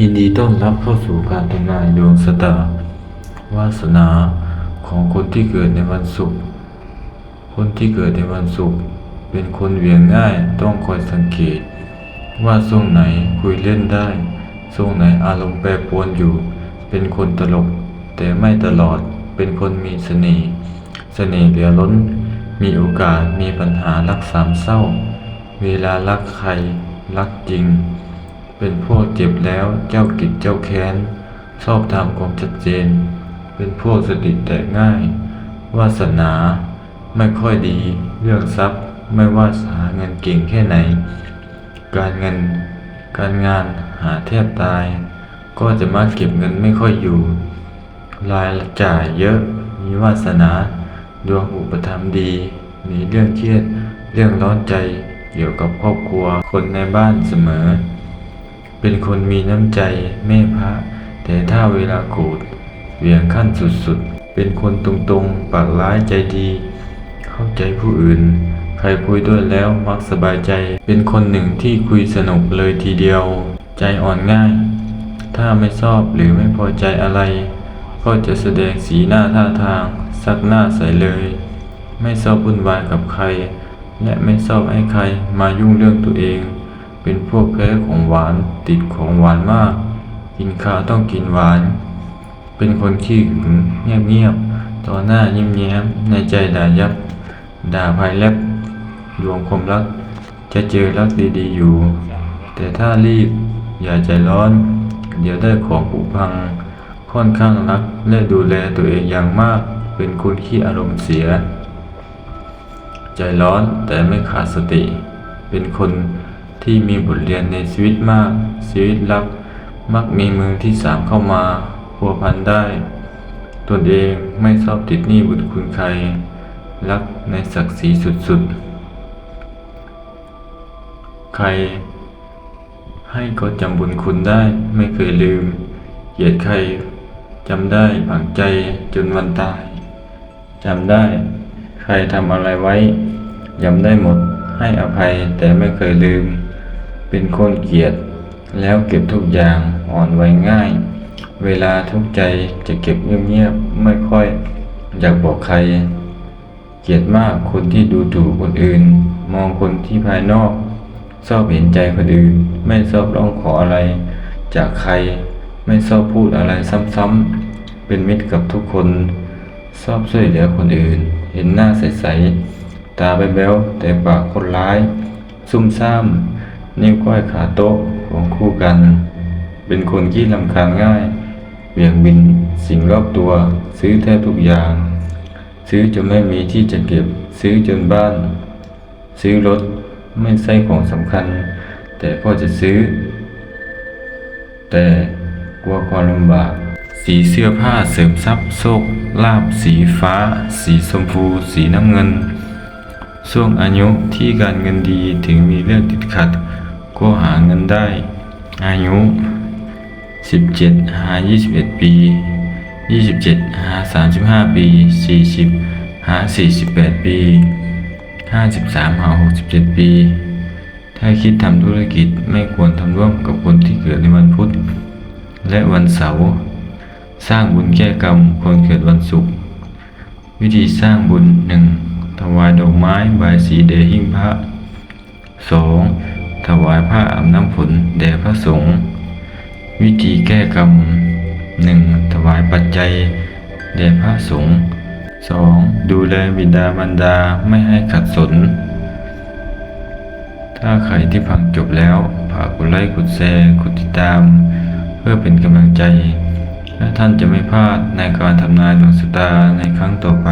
ยินดีต้อนรับเข้าสู่การทำนายดวงชะตา วาสนาของคนที่เกิดในวันศุกร์คนที่เกิดในวันศุกร์เป็นคนเหวี่ยงง่ายต้องคอยสังเกต ว่าช่วงไหนคุยเล่นได้ช่วงไหนอารมณ์แปรปรวนอยู่ เป็นคนตลก แต่ไม่ตลอดเป็นคนมีเสน่ห์เสน่ห์เหลือล้น มีโอกาสมีปัญหารักสามเศร้า เวลารักใครรักจริง เป็นพวกเจ็บแล้วเจ้ากิจเจ้าแค้นชอบทำความชัดเจน เป็นพวกสติแตกง่าย วาสนา ไม่ค่อยดีเรื่องทรัพย์ไม่ว่าหาเงินเก่งแค่ไหน การเงิน การงานหาแทบตาย ก็จะมาเก็บเงินไม่ค่อยอยู่ รายจ่ายเยอะมีวาสนา ดวงอุปถัมดี มีเรื่องเครียด เรื่องร้อนใจเกี่ยวกับครอบครัวคนในบ้านเสมอ เป็นคนมีน้ำใจเมตพระ แต่ถ้าเวลาโกรธเหวี่ยงขั้นสุดๆ เป็นคนตรงๆปากร้ายใจดี เข้าใจผู้อื่น ใครคุยด้วยแล้วมักสบายใจ เป็นคนหนึ่งที่คุยสนุกเลยทีเดียว ใจอ่อนง่าย ถ้าไม่ชอบหรือไม่พอใจอะไร ก็จะแสดงสีหน้าท่าทางซักหน้าใส่เลย ไม่ชอบวุ่นวายกับใคร และไม่ชอบให้ใครมายุ่งเรื่องตัวเอง เป็นพวกแพ้ของหวานติดของหวานมาก กินข้าวต้องกินหวาน เป็นคนขี้หึงเงียบๆต่อหน้ายิ้มแย้มในใจด่ายับ ด่าภายแลบดวงคมรัก จะเจอรักดีๆอยู่ แต่ถ้ารีบอย่าใจร้อน เดี๋ยวได้ของผุพัง ค่อนข้างรักและดูแลตัวเองอย่างมาก เป็นคนขี้อารมณ์เสีย ใจร้อนแต่ไม่ขาดสติ เป็นคน ที่มีบทเรียนในชีวิตมาก ชีวิตรัก มักมีมือที่สามเข้ามาพัวพันได้ ตนเองไม่ชอบติดหนี้บุญคุณใคร รักในศักดิ์ศรีสุดๆ ใคร ให้ก็จำบุญคุณได้ไม่เคยลืมเกลียดใครจำได้ฝังใจจนวันตายจำได้ ใครทำอะไรไว้ยำได้หมดให้อภัยแต่ไม่เคยลืม เป็นคนเกลียดแล้วเก็บทุกอย่างอ่อนไหวง่าย เวลาทุกใจจะเก็บเงียบๆไม่ค่อย อยากบอกใคร เกลียดมากคนที่ดูถูกคนอื่น มองคนที่ภายนอกชอบเห็นใจคนอื่น ไม่ชอบร้องขออะไร จากใครไม่ชอบพูดอะไรซ้ำๆเป็นมิตรกับทุกคนชอบช่วยเหลือคนอื่น เห็นหน้าใสๆตาแบ๊วแต่ปากคนร้าย ซุ่มซ่าม นิ้วก้อยขาโต๊ะของคู่กัน เป็นคนขี้ลำคาญง่ายเบี่ยงบินสิ่งรอบตัว ซื้อแทบทุกอย่าง ซื้อจนไม่มีที่จะเก็บ ซื้อจนบ้าน ซื้อรถไม่ใช่ของสำคัญ แต่ก็จะซื้อ แต่กลัวความลำบาก สีเสื้อผ้าเสริมทรัพย์โชคลาภสีฟ้า สีชมพู สีน้ำเงินช่วงอายุที่การเงินดีถึงมีเรื่องติดขัด ก็หาเงินได้ อายุ 17 หา 21 ปี 27 หา 35 ปี 40 หา 48 ปี 53 หา 67 ปี ถ้าคิดทำธุรกิจไม่ควรทำร่วมกับคนที่เกิดในวันพุธ และวันเสาร์ สร้างบุญแก้กรรมคนเกิดวันศุกร์ วิธีสร้างบุญหนึ่งถวายดอกไม้ บายสีแด่หิ้งพระสอง ถวายผ้าอาบน้ำฝนแด่พระสงฆ์วิธีแก้กรรมหนึ่งถวายปัจจัยแด่พระสงฆ์สองดูแลบิดามารดาไม่ให้ขัดสน ถ้าใครที่ฟังจบแล้วฝากกดไลค์กดแชร์กดติดตาม เพื่อเป็นกำลังใจ และท่านจะไม่พลาดในการทำนายดวงชะตาในครั้งต่อไป